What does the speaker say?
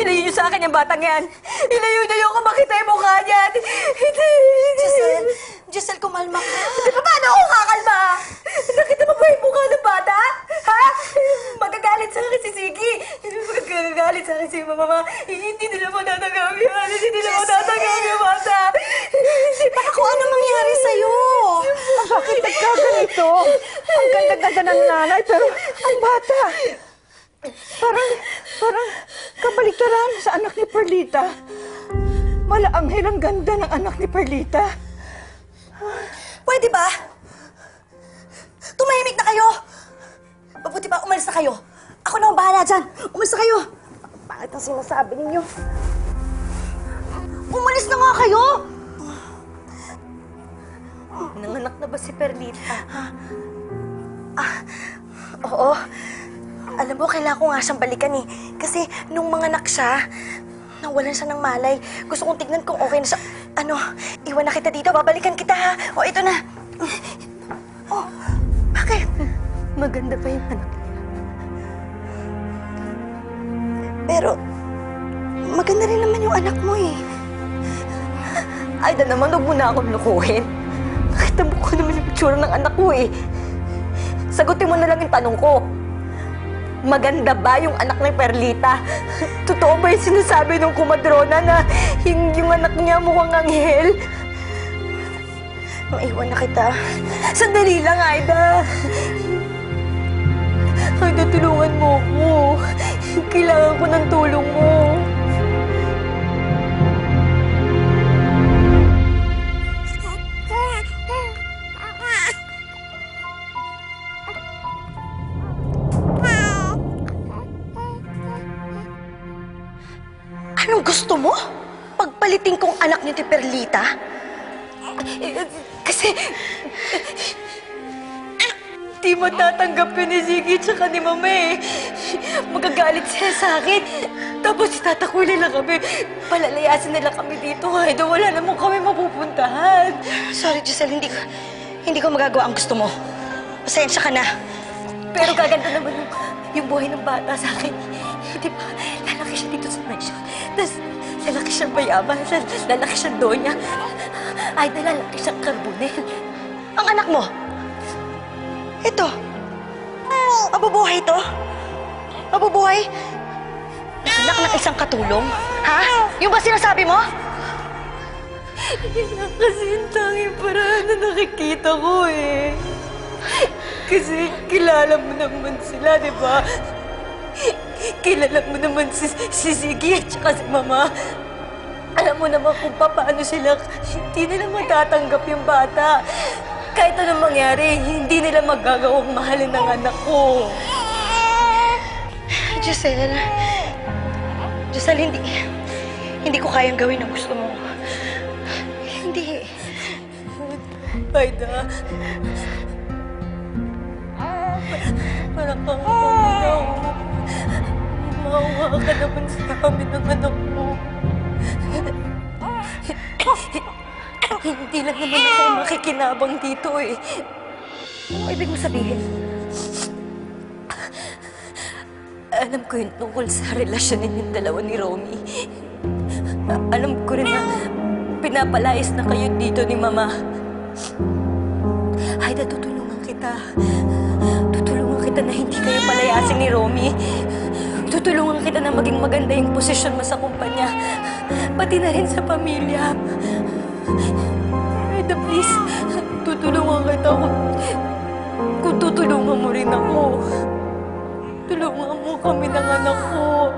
Ilayo niyo sa akin yung batang yan. Ilayo niyo yung makita yung mukha niyan. Giselle, Giselle, kumalma ka. Di ba paano ako kakalma? Nakita mo ba yung mukha ng bata? Ha? Magagalit sa akin si Ziggy. Magagalit sa akin si Mama. Hindi nila matatanggap yan. Hindi nila matatanggap yung bata. Ako, ano mangyari sa'yo? Bakit nagkaganito? Ang ganda-ganda ng nanay, pero ang bata. Parang, parang kabaliktaran sa anak ni Perlita. Malaanghel ang ganda ng anak ni Perlita. Pwede ba? Tumahimik na kayo! Mabuti ba, umalis na kayo. Ako na ang bahala dyan. Umalis na kayo. Bakit ang sinasabi ninyo? Umalis na nga kayo! Nanganak na ba si Perlita? Oo. Alam mo, kailangan ko nga siyang balikan eh. Kasi nung mga anak siya, nawalan siya ng malay. Gusto kong tignan kung okay na siya. Ano, iwan na kita dito, babalikan kita ha. O, ito na. Oh, bakit? Maganda pa yung anak niya. Pero, maganda rin naman yung anak mo eh. Ay, da naman, huwag mo na akong lukuhin. Nakita mo ko naman yung itsura ng anak ko eh. Sagutin mo na lang yung tanong ko. Maganda ba yung anak ng Perlita? Totoo ba yung sinasabi ng kumadrona na yung, yung anak niya mukhang anghel? Maiwan na kita. Sandali lang, Aida. Aida, tulungan mo ko. Kailangan ko ng tulong mo. Gusto mo? Pagpalitin kong anak ni Perlita? Eh, Kasi... Di mo tatanggapin ni Ziggy tsaka ni Mama eh. Magagalit sila sa akin. Tapos tatakwili lang kami. Palalayasin nila kami dito. Aida, wala naman kami mapupuntahan. Sorry, Giselle, hindi ko, hindi ko magagawa ang gusto mo. Pasensya ka na. Pero gaganda naman yung, yung buhay ng bata sa akin. Di ba? Lalaki siya dito sa mansion. Tapos lalaki siyang bayaman. lal- Lalaki siyang donya. Ay, lalaki siyang karbonel. Ang anak mo? Ito. Mabubuhay to? Mabubuhay? Anak ng isang katulong? Ha? Yung ba sinasabi mo? Ang kasi yung tanging paraan na nakikita ko eh. Kasi kilala mo naman sila, di ba? Kilala mo naman si, si Ziggy at saka si Mama. Alam mo naman kung paano sila, hindi nila matatanggap yung bata. Kahit anong mangyari, hindi nila magagawang mahalin ng anak ko. Giselle. Giselle, hindi... Hindi ko kayang gawin ang gusto mo. Hindi. Aida. Maawa ka naman sa amin ng anak mo. Hindi lang naman ako makikinabang dito eh. Ano mo sabihin? Alam ko yun tungkol sa relasyon ninyong dalawa ni Romy. Alam ko rin na pinapalayas na kayo dito ni Mama. Hayda, tutulungan kita. Tutulungan kita na hindi kayo palayasin ni Romy. Tutulungan kita na maging maganda yung posisyon mo sa kumpanya. Pati na rin sa pamilya. Hayda, please. Tutulungan kita kung, kung tutulungan mo rin ako. Tulungan mo kami ng anak ko.